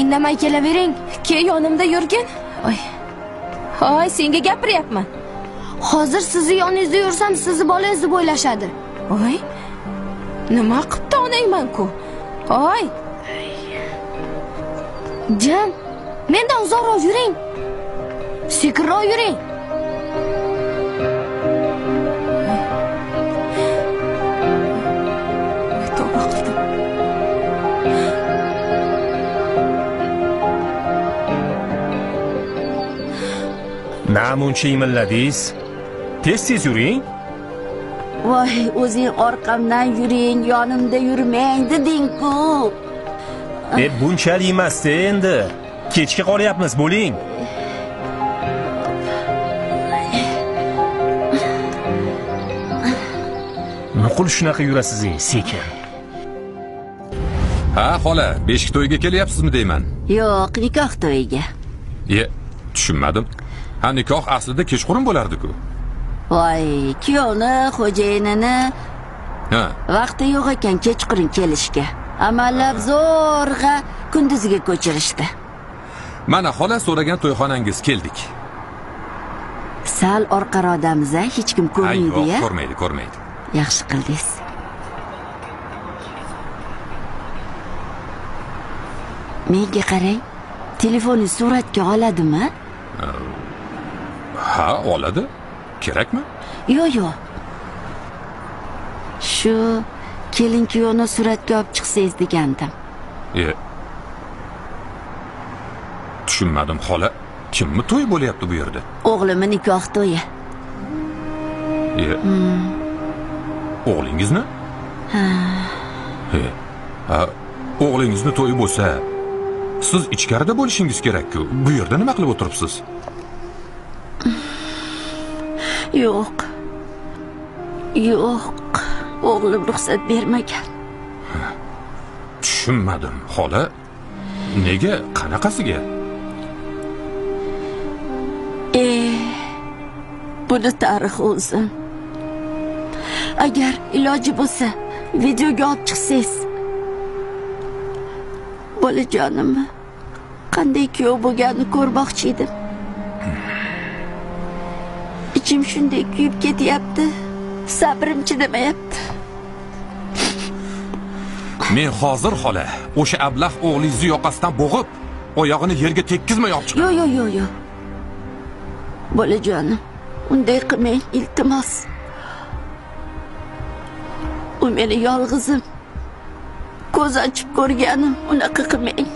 indamay kelavering. Ke yonimda yurgin. Oy. Hoy senga gapiryapman. Hozir sizni yoningizda yursam sizni bolangiz deb o'ylashadi oy. Nima qipti onangman-ku oy. Jim mendan uzoqroq yuring. Sekinroq yuring namuncha imilladingiz? Tez tez yuring. Voy o'zing orqamdan yuring yonimda yurmang deding-ku e bunchalik emasda endi. Kechga qolyapmiz bo'ling. Nuqul shunaqa yurasiz sekin. Ha xola beshik to'yiga kelyapsizmi deyman? Yo'q nikoh to'yiga ye tushunmadim ha nikoh aslida kechqurun bo'lardi-ku. Voy kuyovni xo'jayinini. Ha. Vaqti yo'q ekan kechqurun kelishga. Amallab zo'rg'a kunduzga ko'chirishdi. Mana xola so'ragan to'yxonangiz keldik. Sal orqaroqdamiz a hech kim ko'rmaydi yo'q ya. ko'rmaydi ko'rmaydi. Yaxshi qildingiz. Menga qarang telefonni suratga oladimi ha oladi. Kerakmi? Yo'q yo'q shu kelin kuyovni suratga olib chiqsangiz degandim ye tushunmadim xola. Kimni to'y bo'lyapti bu yerda? O'g'limni nikoh to'yi. Ye o'g'lingizni? He. ha o'g'lingizni to'yi bo'lsa siz ichkarida bo'lishingiz kerak-ku. Bu yerda nima qilib o'tiribsiz yo'q. Yo'q. O'g'lim ruxsat bermagan. Tushunmadim. Xola nega qanaqasiga? E buni tarixi uzun agar iloji bo'lsa videoga olib chiqsangiz. Bolajonimni qanday kuyov bo'lganini ko'rmoqchi edim ichim shunday kuyib ketyapti. Sabrim chidamayapti men hozir xola o'sha ablah o'g'lingizni yoqasidan bo'g'ib oyog'ini yerga tekkizmay olib chiqaman yo'q yo'q yo'q yo'q bolajonim unday qilmang iltimos. U meni yolg'izim ko'z ochib ko'rganim unaqa qilmang